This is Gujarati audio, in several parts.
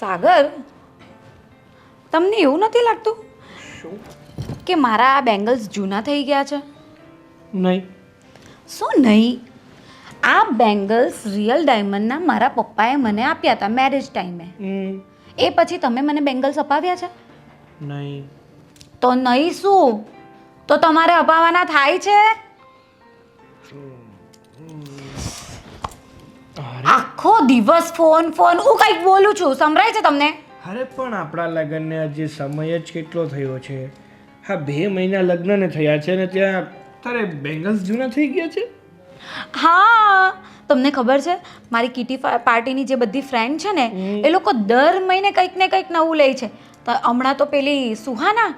સાગર તમને એવું નથી લાગતું શું? કે મારા આ બેંગલ્સ જૂના થઈ ગયા છે? નહીં. શું નહીં? આ બેંગલ્સ રિયલ ડાયમંડના મારા પપ્પાએ મને આપ્યા હતા મેરેજ ટાઈમે એ. પછી તમે મને બેંગલ્સ અપાવ્યા છે? નહીં. તો નહીં શું? તો તમારે અપાવવાના થાય છે? આખો દિવસ ફોન ફોન. હું કંઈક બોલું છું સંભળાય છે તમને? અરે પણ આપણા લગ્નને હજી સમય જ કેટલો થયો છે? હા બે મહિના લગ્નને થયા છે ને ત્યાં તારે બેંગલ્સ જૂના થઈ ગયા છે? હા તમને ખબર છે મારી કીટી પાર્ટીની જે બધી ફ્રેન્ડ છે ને એ લોકો દર મહિને કંઈક ને કંઈક નવું લે છે. તો હમણાં તો પેલી સુહાના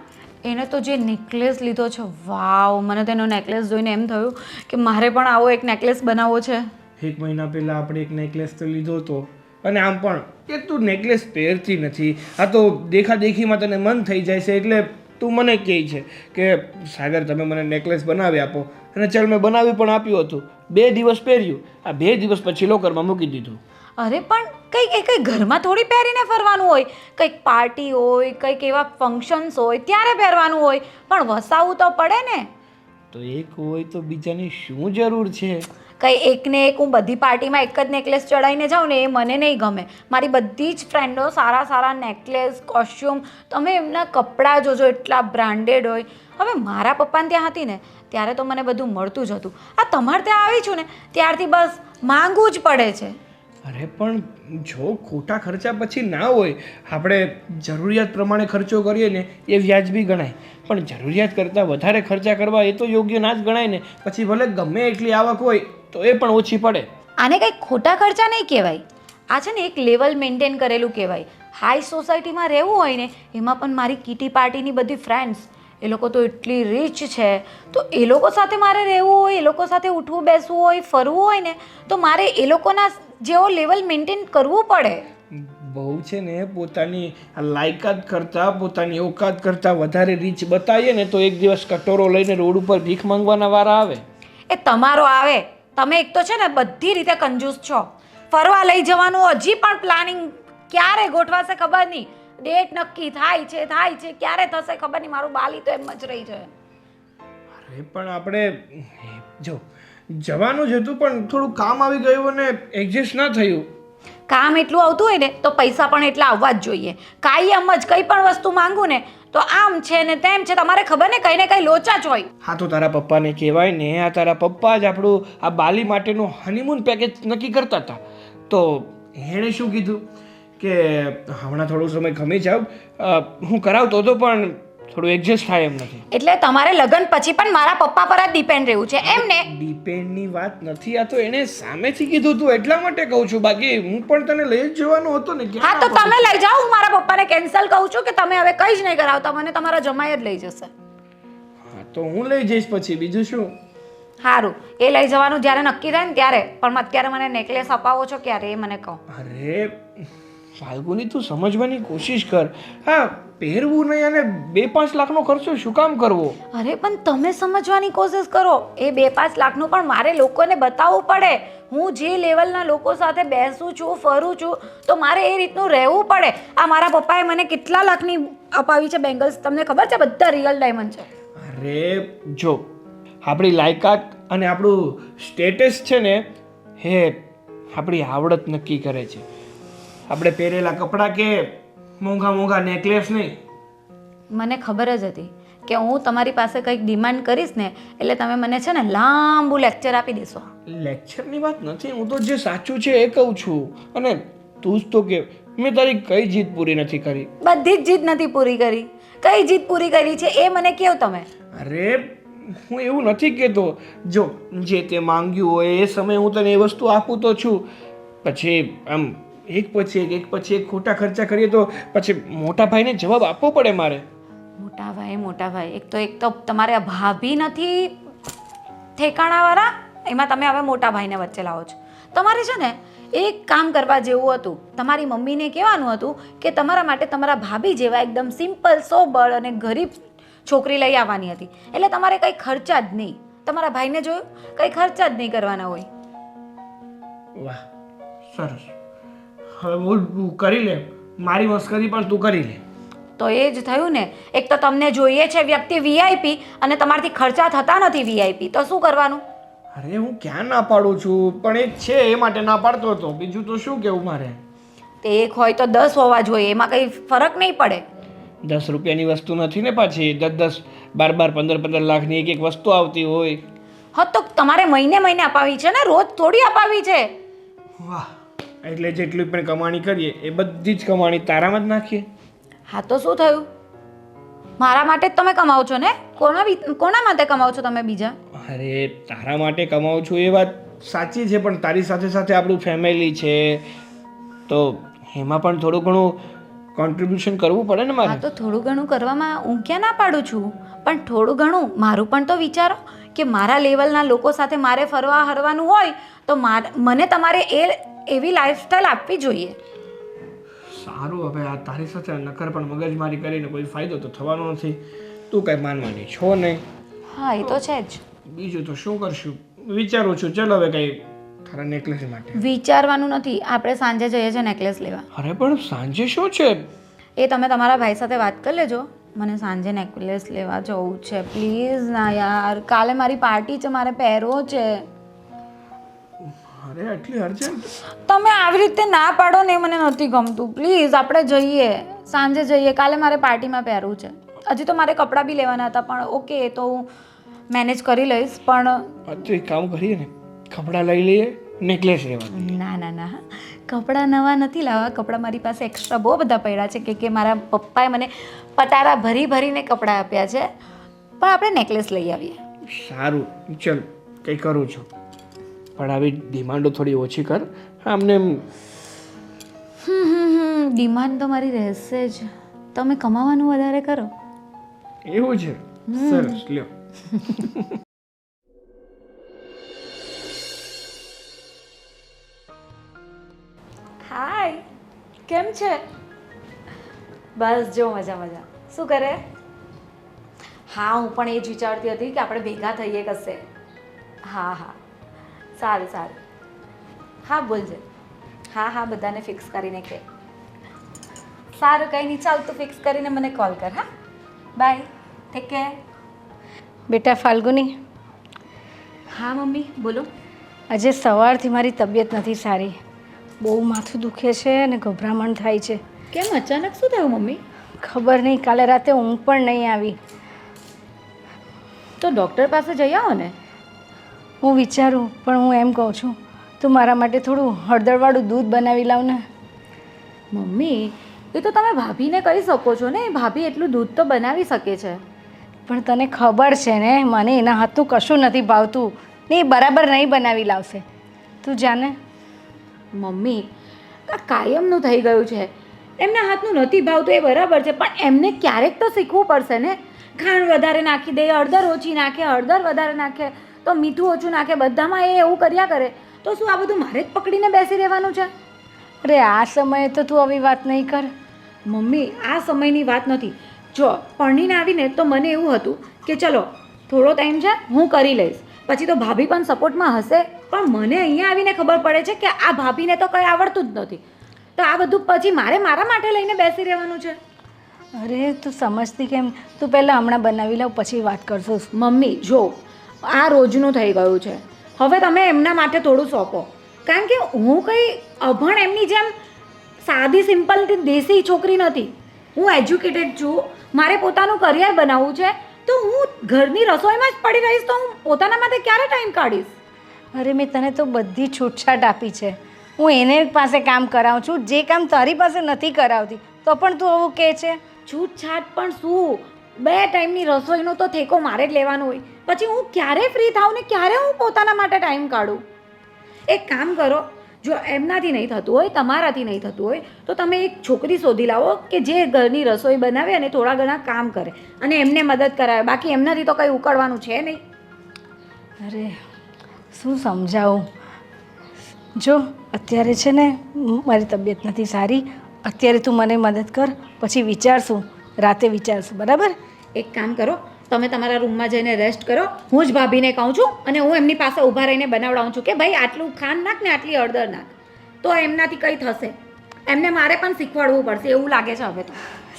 એને તો જે નેકલેસ લીધો છે વાવ મને તેનો નેકલેસ જોઈને એમ થયું કે મારે પણ આવો એક નેકલેસ બનાવવો છે. એક મહિના પહેલાં આપણે એક નેકલેસ તો લીધો હતો. અને આમ પણ કે તું નેકલેસ પહેરતી નથી. આ તો દેખાદેખીમાં તને મન થઈ જાય છે એટલે તું મને કહે છે કે સાગર તમે મને નેકલેસ બનાવી આપો. અને ચાલ મેં બનાવી પણ આપ્યું હતું. બે દિવસ પહેર્યું. આ બે દિવસ પછી લોકરમાં મૂકી દીધું. અરે પણ કંઈક એ કંઈક ઘરમાં થોડી પહેરીને ફરવાનું હોય. કંઈક પાર્ટી હોય કંઈક એવા ફંક્શન્સ હોય ત્યારે પહેરવાનું હોય. પણ વસાવવું તો પડે ને. તો એક હોય તો બીજાની શું જરૂર છે? કંઈ એકને એક હું બધી પાર્ટીમાં એક જ નેકલેસ ચડાવીને જાઉં ને એ મને નહીં ગમે. મારી બધી જ ફ્રેન્ડો સારા સારા નેકલેસ, કોસ્ચ્યુમ, તમે એમના કપડાં જોજો, એટલા બ્રાન્ડેડ હોય. હવે મારા પપ્પાને ત્યાં હતી ને, ત્યારે તો મને બધું મળતું જ હતું. આ તમારે ત્યાં આવી છું ને, ત્યારથી બસ માંગવું જ પડે છે. અરે પણ જો ખોટા ખર્ચા પછી ના હોય, આપણે જરૂરિયાત પ્રમાણે ખર્ચો કરીએ ને, એ વ્યાજબી ગણાય. પણ જરૂરિયાત કરતાં વધારે ખર્ચા કરવા એ તો યોગ્ય ના જ ગણાય ને. પછી ભલે ગમે એટલી આવક હોય તો એ પણ ઓછી પડે. આને કંઈ ખોટા ખર્ચા નહીં કહેવાય. આ છે ને એક લેવલ મેન્ટેન કરેલું કહેવાય. હાઈ સોસાયટીમાં રહેવું હોય ને એમાં પણ મારી કીટી પાર્ટીની બધી ફ્રેન્ડ્સ એ લોકો તો એટલી રીચ છે. તો એ લોકો સાથે મારે રહેવું હોય એ લોકો સાથે ઉઠવું બેસવું હોય ફરવું હોય ને તો મારે એ લોકોના જેવો લેવલ મેન્ટેન કરવું પડે. બહુ છે ને પોતાની લાયકાત કરતાં પોતાની ઓકાત કરતાં વધારે રીચ બતાવીએ ને તો એક દિવસ કટોરો લઈને રોડ ઉપર ભીખ માંગવાના વારા આવે. એ તમારો આવે. તમે એક તો છે ને બધી રીતે કંજૂસ છો. ફરવા લઈ જવાનું હજી પણ પ્લાનિંગ ક્યારે ગોઠવાશે ખબર નહીં. ડેટ નક્કી થાય છે થાય છે ક્યારે થશે ખબર નહીં. મારું બાલી તો એમ જ રહી છે અરે પણ આપણે જો જવાનું જ હતું પણ થોડું કામ આવી ગયું અને એડજસ્ટ ના થયું. કામ એટલું આવતું હોય ને તો પૈસા પણ એટલા આવવા જ જોઈએ. કાંઈ એમ જ કંઈ પણ વસ્તુ માંગુ ને તો આમ છે ને તેમ છે, તમારે ખબર ને, કંઈ ને કંઈ લોચા જ હોય. હા, તો તારા પપ્પાને કહેવાય ને, આ તારા પપ્પા જ આપણું, આ બાલી માટેનું હનીમૂન પેકેજ નક્કી કરતા હતા. તો એણે શું કીધું? કે હમણાં થોડો સમય ખમી જાવ હું કરાવતો હતો, પણ થોડું એડજસ્ટ થાય એમ નથી. એટલે તમારે લગ્ન પછી પણ મારા પપ્પા પર જ ડિપેન્ડ રહેવું છે એમ ને? ડિપેન્ડની વાત નથી આ તો એણે સામેથી કીધું તું એટલા માટે કહું છું. બાકી હું પણ તને લઈ જ જવાનો હતો ને હા તો તમે લઈ જાઓ હું મારા પપ્પાને કેન્સલ કહું છું કે તમે હવે કંઈ જ નહીં કરાવતા મને તમારા જમાઈ જ લઈ જશે. હા તો હું લઈ જઈશ પછી બીજું શું? સારું એ લઈ જવાનું જ્યારે નક્કી થાય ને ત્યારે પણ અત્યારે મને નેકલેસ અપાવો છો ક્યારે એ મને કહો. અરે ફાલ્ગુની તું સમજવાની કોશિશ કર. હા પહેરવું નહીં અને બે પાંચ લાખનો ખર્ચો શું કામ કરવો? અરે પણ તમે સમજવાની કોશિશ કરો. એ બે પાંચ લાખનું પણ મારે લોકોને બતાવવું પડે. હું જે લેવલના લોકો સાથે બેસું છું ફરું છું તો મારે એ રીતનું રહેવું પડે. આ મારા પપ્પાએ મને કેટલા લાખની અપાવી છે બેંગલ્સ? તમને ખબર છે? બધા રિયલ ડાયમંડ છે. અરે જો આપણી લાયકાત અને આપણું સ્ટેટસ છે ને હે આપણી આવડત નક્કી કરે છે. આપણે પહેરેલા કપડાં કે મોંઘા મોંઘા નેકલેસ નહીં? મને ખબર જ હતી કે હું તમારી પાસે કંઈક ડિમાન્ડ કરીશ ને એટલે તમે મને છે ને લાંબુ લેક્ચર આપી દેશો. લેક્ચરની વાત નથી હું તો જે સાચું છે એ કહું છું. અને તું જ તો કે મેં તારી કઈ જીત પૂરી નથી કરી? બધી જ જીત નથી પૂરી કરી. કઈ જીત પૂરી કરી છે એ મને કહો તમે. અરે હું એવું નથી કહેતો. જો જે તે માંગ્યું હોય એ સમયે હું તને એ વસ્તુ આપું તો છું. પછી આમ એક પછી એક એક પછી એક ખોટા ખર્ચા કરીએ તો પછી મોટા ભાઈને જવાબ આપવો પડે મારે. મોટા ભાઈ મોટા ભાઈ. એક તો એક તો તમારે ભાભી નથી ઠેકાણાવાળા? એમાં તમે હવે મોટા ભાઈને વચ્ચે લાવો છો. તમારે છે ને એક કામ કરવા જેવું હતું. તમારી મમ્મીને કહેવાનું હતું કે તમારા માટે તમારા ભાભી જેવા એકદમ સિમ્પલ સોબળ અને ગરીબ છોકરી લઈ આવવાની હતી. એટલે તમારે કંઈ ખર્ચા જ નહીં. તમારા ભાઈને જોયું? કંઈ ખર્ચા જ નહીં કરવાના હોય. વાહ સરસ. હવે બોલ કરી લે. મારી મસ્કરી પણ તું કરી લે. તો એ જ થયું ને. એક તો તમને જોઈએ છે વ્યક્તિ વીઆઈપી અને તમારાથી ખર્ચા થતા નથી વીઆઈપી તો શું કરવાનું? અરે હું ક્યાં ના પાડું છું? પણ એક છે એ માટે ના પાડતો હતો. બીજું તો શું કેવું મારે? તે એક હોય તો દસ હોવા જોઈએ. એમાં કંઈ ફરક નહીં પડે. દસ રૂપિયાની વસ્તુ નથી ને પાછી? દસ દસ બાર બાર પંદર પંદર લાખની એક એક વસ્તુ આવતી હોય. હા તો તમારે મહિને મહિને અપાવી છે ને? રોજ થોડી અપાવી છે. વાહ. એટલે જેટલી પણ કમાણી કરીએ એ બધી જ કમાણી તારામાં જ નાખીએ. હા તો શું થયું? મારા માટે જ તમે કમાવો છો ને? કોના બી- કોના માટે કમાવો છો તમે બીજા? અરે તારા માટે કમાઉં છું એ વાત સાચી છે પણ તારી સાથે સાથે આપણું ફેમિલી છે. તો એમાં પણ થોડું ઘણું કોન્ટ્રીબ્યુશન કરવું પડે ને હા મારે તો થોડું ઘણું કરવામાં હું ક્યાં ના પાડું છું? પણ થોડું ઘણું મારું પણ તો વિચારો કે મારા લેવલના લોકો સાથે મારે ફરવા હરવાનું હોય તો મારે મને તમારે એ એવી લાઈફસ્ટાઈલ આપવી જોઈએ. સારું હવે આ તારી સાથે નકર પણ મગજમારી કરીને કોઈ ફાયદો તો થવાનો નથી. તું કઈ માનવાની છો નહીં. હા એ તો છે જ. બીજું તો શું કરશું? વિચારું છું. ચાલ હવે કઈ તારા નેકલેસ માટે. વિચારવાનું નથી. આપણે સાંજે જઈએ છીએ નેકલેસ લેવા. અરે પણ સાંજે શું છે? એ તમે તમારા ભાઈ સાથે વાત કરી લેજો. મને સાંજે નેકલેસ લેવા જવું છે. પ્લીઝ ના યાર. કાલે મારી પાર્ટી છે મારે પહેરવો છે. અરે આટલી અર્જન્ટ તમે આવી રીતે ના પાડો ને એ મને નથી ગમતું. પ્લીઝ આપણે જઈએ. સાંજે જઈએ. કાલે મારે પાર્ટીમાં પહેરવું છે. હજી તો મારે કપડાં બી લેવાના હતા પણ ઓકે તો હું મેનેજ કરી લઈશ પણ તો એક કામ કરીએ ને. કપડાં લઈ લઈએ નેકલેસ લેવા ના ના ના. કપડાં નવા નથી લાવવા. કપડાં મારી પાસે એક્સ્ટ્રા બહુ બધા પડ્યા છે કે કે મારા પપ્પાએ મને પટારા ભરી ભરીને કપડાં આપ્યા છે. પણ આપણે નેકલેસ લઈ આવીએ. સારું. ચલ કંઈ કરું છું. પણ આવી ડિમાન્ડો થોડી ઓછી કર. આમને એમ હમ હમ હમ. ડિમાન્ડ તો મારી રહેશે જ. તમે કમાવાનું વધારે કરો. એવું છે? સરસ લ્યો. હાય. કેમ છે? બસ જો મજા મજા. શું કરે? હા હું પણ એ જ વિચારતી હતી કે આપણે ભેગા થઈએ કશે. હા હા. સારું સારું. હા બોલજે હા હા બધાને ફિક્સ કરીને કે. સારું કંઈ નહીં ચાલ તું ફિક્સ કરીને મને કોલ કર હા. બાય ટેક કેર બેટા ફાલ્ગુની? હા મમ્મી બોલો. આજે સવારથી મારી તબિયત નથી સારી. બહુ માથું દુખે છે અને ગભરામણ થાય છે. કેમ અચાનક શું થયું મમ્મી? ખબર નહીં કાલે રાતે ઊંઘ પણ નહીં આવી. તો ડૉક્ટર પાસે જઈ આવો ને. હું વિચારું પણ હું એમ કહું છું તું મારા માટે થોડું હળદરવાળું દૂધ બનાવી લાવ ને. મમ્મી એ તો તમે ભાભીને કહી શકો છો ને ભાભી એટલું દૂધ તો બનાવી શકે છે. પણ તને ખબર છે ને મને એના હાથનું કશું નથી ભાવતું ને એ બરાબર નહીં બનાવી લાવશે. તું જાને. મમ્મી આ કાયમનું થઈ ગયું છે. એમના હાથનું નથી ભાવતું એ બરાબર છે પણ એમને ક્યારેક તો શીખવું પડશે ને. ખાંડ વધારે નાખી દે હળદર ઓછી નાખે હળદર વધારે નાખે. તો મીઠું ઓછું નાખે બધામાં એ એવું કર્યા કરે. તો શું આ બધું મારે જ પકડીને બેસી રહેવાનું છે? અરે આ સમયે તો તું આવી વાત નહીં કર. મમ્મી આ સમયની વાત નથી. જો પરણીને આવીને તો મને એવું હતું કે ચલો થોડો ટાઈમ છે હું કરી લઈશ. પછી તો ભાભી પણ સપોર્ટમાં હશે. પણ મને અહીંયા આવીને ખબર પડે છે કે આ ભાભીને તો કંઈ આવડતું જ નથી. તો આ બધું પછી મારે મારા માટે લઈને બેસી રહેવાનું છે? અરે તું સમજતી કેમ? તું પહેલાં હમણાં બનાવી લાવ પછી વાત કરશું. મમ્મી જો આ રોજનું થઈ ગયું છે. હવે તમે એમના માટે થોડું સોંપો. કારણ કે હું કંઈ અભણ એમની જેમ સાદી સિમ્પલ દેશી છોકરી નથી. હું એજ્યુકેટેડ છું. મારે પોતાનું કરિયર બનાવવું છે. તો હું ઘરની રસોઈમાં જ પડી રહીશ તો હું પોતાના માટે ક્યારે ટાઈમ કાઢીશ? અરે મેં તને તો બધી છૂટછાટ આપી છે. હું એને પાસે કામ કરાવું છું. જે કામ તારી પાસે નથી કરાવતી તો પણ તું આવું કહે છે? છૂટછાટ પણ શું? બે ટાઈમની રસોઈનો તો ઠેકો મારે જ લેવાનો હોય. પછી હું ક્યારે ફ્રી થાઉં ને ક્યારે હું પોતાના માટે ટાઈમ કાઢું? એક કામ કરો, જો એમનાથી નહીં થતું હોય, તમારાથી નહીં થતું હોય, તો તમે એક છોકરી શોધી લાવો કે જે ઘરની રસોઈ બનાવે અને થોડા ઘણા કામ કરે અને એમને મદદ કરાવે. બાકી એમનાથી તો કંઈ ઉકળવાનું છે નહીં. અરે, શું સમજાવું? જો, અત્યારે છે ને મારી તબિયત નથી સારી. અત્યારે તું મને મદદ કર, પછી વિચારશું રાતે વિચારશું બરાબર? એક કામ કરો તમે તમારા રૂમમાં જઈને રેસ્ટ કરો. હું જ ભાભીને કહું છું અને હું એમની પાસે ઊભા રહીને બનાવડાવું છું કે ભાઈ આટલું ખાંડ નાખ ને આટલી હળદર નાખ. તો એમનાથી કંઈ થશે? એમને મારે પણ શીખવાડવું પડશે એવું લાગે છે હવે તો.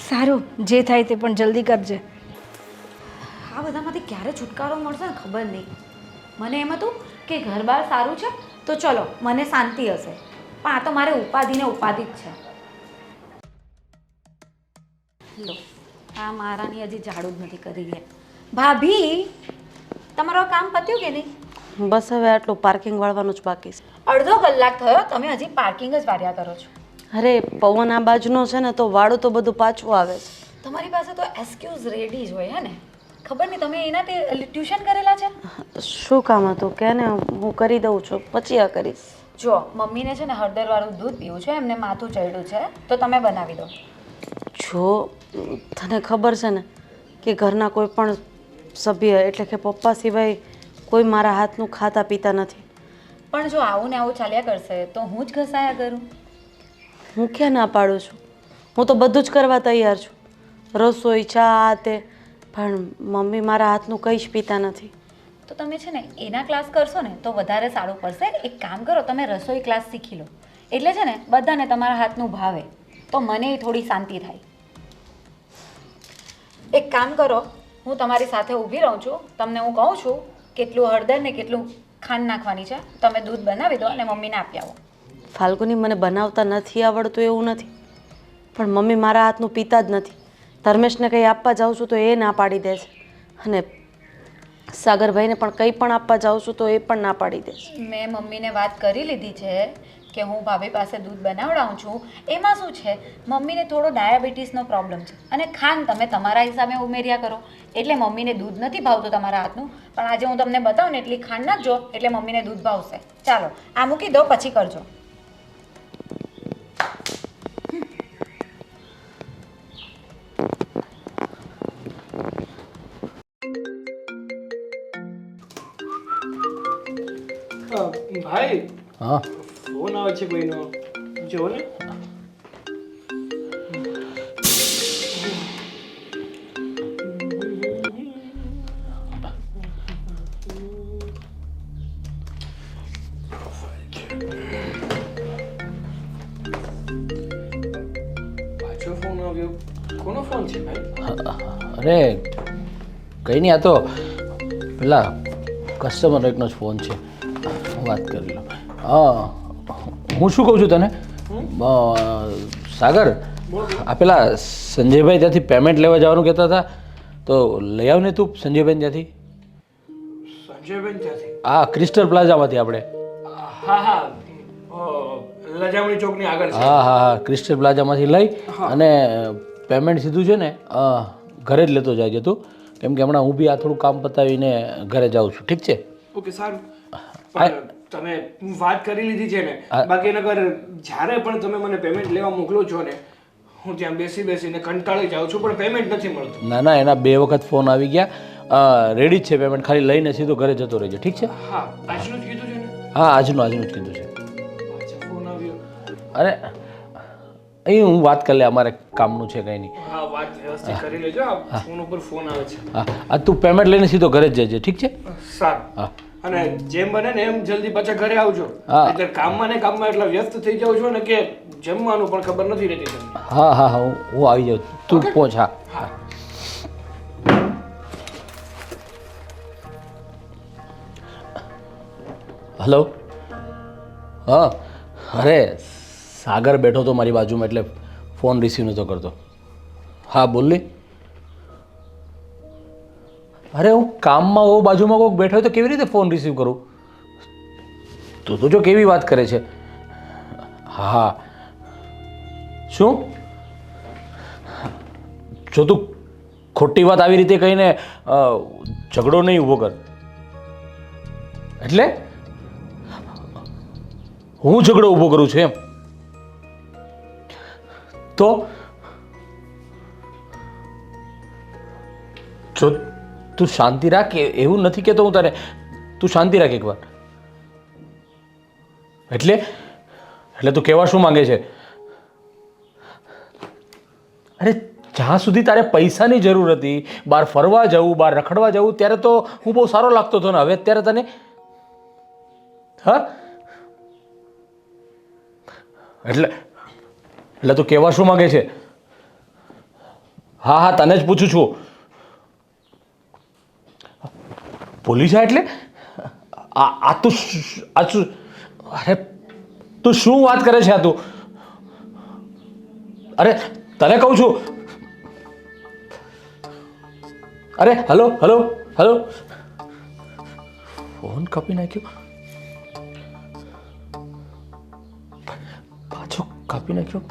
સારું જે થાય તે પણ જલ્દી કરજે. આ બધામાંથી ક્યારે છુટકારો મળશે ને ખબર નહીં. મને એમ હતું કે ઘર બહાર સારું છે તો ચલો મને શાંતિ હશે. પણ આ તો મારે ઉપાધિને ઉપાધિ જ છે. લો આ મારાની હજી ઝાડુ જ નથી કરી લે ભાભી તમારું કામ પત્યું કે નહીં? બસ હવે આટલું પાર્કિંગ વાળવાનું જ બાકી છે. અડધો કલાક થયો તમે હજી પાર્કિંગ જ વાર્યા કરો છો. અરે પવન આ બાજુનો છે ને તો વાળું તો બધું પાછું આવે છે. તમારી પાસે તો એક્સક્યુઝ રેડી જ હોય હે ને? ખબર નહીં તમે એનાથી ટ્યુશન કરેલા છે? શું કામ હતું? કે ને હું કરી દઉં છું પછી આ કરીશ. જો મમ્મીને છે ને હળદરવાળું દૂધ પીવું છે એમને માથું ચડ્યું છે તો તમે બનાવી દો. જો તને ખબર છે ને કે ઘરના કોઈ પણ સભ્ય એટલે કે પપ્પા સિવાય કોઈ મારા હાથનું ખાતા પીતા નથી. પણ જો આવું ને આવું ચાલ્યા કરશે તો હું જ ઘસાયા કરું? હું ક્યાં ના પાડું છું? હું તો બધું જ કરવા તૈયાર છું. રસોઈ ચા તે. પણ મમ્મી મારા હાથનું કંઈ જ પીતા નથી. તો તમે છે ને એના ક્લાસ કરશો ને તો વધારે સારું પડશે. એક કામ કરો તમે રસોઈ ક્લાસ શીખી લો. એટલે છે ને બધાને તમારા હાથનું ભાવે. તો મને થોડી શાંતિ થાય. એક કામ કરો હું તમારી સાથે ઊભી રહું છું તમને હું કહું છું કેટલું હળદર ને કેટલું ખાંડ નાખવાની છે તમે દૂધ બનાવી દો અને મમ્મીને આપી આવો. ફાલ્ગુની મને બનાવતા નથી આવડતું એવું નથી પણ મમ્મી મારા હાથનું પીતા જ નથી. ધર્મેશને કંઈ આપવા જાઉં છું તો એ ના પાડી દે છે. અને સાગરભાઈને પણ કંઈ પણ આપવા જાઉં છું તો એ પણ ના પાડી દે છે. મેં મમ્મીને વાત કરી લીધી છે કે હું ભાભી પાસે દૂધ બનાવડાવું છું એમાં શું છે? મમ્મીને થોડો ડાયાબિટીસનો પ્રોબ્લેમ છે. અને ખાંડ તમે તમારા હિસાબે ઉમેર્યા કરો. એટલે મમ્મીને દૂધ નથી ભાવતું તમારા હાથનું. પણ આજે હું તમને બતાવું ને એટલી ખાંડ નાખજો એટલે મમ્મીને દૂધ ભાવશે. ચાલો આ મૂકી દો પછી કરજો. ભાઈ હા. ફોન છે કોઈનો જો ને. અરે, કંઈ નહીં આ તો પેલા કસ્ટમર એકનો જ ફોન છે. વાત કરી લો હા. હું શું કહું છું તને? સાગર આ પેલા સંજયભાઈ ત્યાંથી પેમેન્ટ લેવા જવાનું કહેતા હતા તો લઈ આવ ને તું સંજયભાઈ ત્યાંથી. સંજયબેન ત્યાંથી? આ ક્રિસ્ટલ પ્લાઝામાંથી આપણે. હા હા. લજામણી ચોકની આગળ હા હા હા. ક્રિસ્ટલ પ્લાઝામાંથી લઈ અને પેમેન્ટ સીધું છે ને ઘરે જ લેતો જાય છે તું. કેમ કે હમણાં હું બી આ થોડું કામ પતાવીને ઘરે જાઉં છું. ઠીક છે? ઓકે સારું. તમે વાત કરી લીધી છે ને બાકી નગર જ્યારે પણ તમે મને પેમેન્ટ લેવા મોકલો છો ને હું ત્યાં બેસી બેસીને કંટાળી જાઉં છું પણ પેમેન્ટ નથી મળતું. ના ના એના બે વખત ફોન આવી ગયા. રેડી જ છે પેમેન્ટ ખાલી લઈને સીધો ઘરે જતો રહેજો ઠીક છે? હા આજનું જ કીધું છે ને? હા આજનું આજનું જ કીધું છે. ફોન આવ્યો. અરે અહીં હું વાત કરી લે અમારે કામનું છે કંઈ નહીં. હા વાત વ્યવસ્થિત કરી લેજો ફોન ઉપર ફોન આવે છે. હા તું પેમેન્ટ લઈને સીધો ઘરે જ જજે ઠીક છે? સારું. હા. અને જેમ બને ને એમ જલ્દી પાછા ઘરે આવજો. એટલે કામમાં ને કામમાં એટલા વ્યસ્ત થઈ જાવ છો ને કે જમવાનું પણ ખબર નથી રહેતી તમને. હા હા હા હું આવી જાઉં. તું પહોંચ હા. હલો? હા. અરે સાગર બેઠો તો મારી બાજુમાં એટલે ફોન રિસીવ નહોતો કરતો. હા બોલ ને અરે હું કામમાં હોઉં, બાજુમાં કોઈક બેઠો હોય તો કેવી રીતે ફોન રિસીવ કરું? તું તો જો કેવી વાત કરે છે. હા. શું? જો તું ખોટી વાત આવી રીતે કહીને ઝઘડો નહીં ઊભો કર. એટલે? હું ઝઘડો ઊભો કરું છું એમ. તો? જો તું શાંતિ રાખ એવું નથી કહેતો હું તારે. તું શાંતિ રાખ એકવાર. એટલે? એટલે તું કહેવા શું માંગે છે? અરે, જ્યાં સુધી તારે પૈસાની જરૂર હતી, બહાર ફરવા જવું, બહાર રખડવા જવું, ત્યારે તો હું બહુ સારો લાગતો હતો ને. હવે અત્યારે તને હા? એટલે એટલે તું કહેવા શું માગે છે? હા હા, તને જ પૂછું છું. જા એટલે? આ તું આ શું, અરે, તું શું વાત કરે છે આ તું? અરે, તને કહું છું. અરે, હલો હલો હલો. ફોન કાપી નાખ્યો. પાછો કાપી નાખ્યો.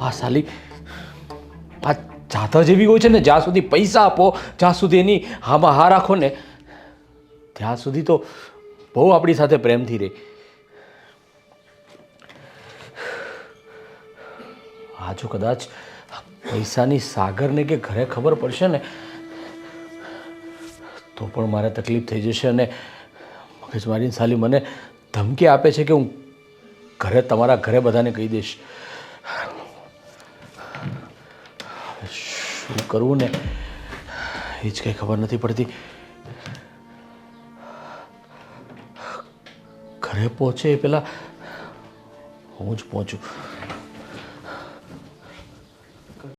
આ સાલી, આ જાતા જેવી હોય છે ને, જ્યાં સુધી પૈસા આપો, જ્યાં સુધી એની હામાં હા રાખો ને, ત્યાં સુધી તો બહુ આપણી સાથે પ્રેમથી રહે આ કદાચ પૈસાની સાગરને કે ઘરે ખબર પડશે ને, તો પણ મારે તકલીફ થઈ જશે અને મગજમારી સાલી મને ધમકી આપે છે કે હું ઘરે, તમારા ઘરે બધાને કહી દઈશ. શું કરવું ને? એ જ કંઈ ખબર નથી પડતી. ઘરે પહોંચે એ પહેલાં હું જ પહોંચું.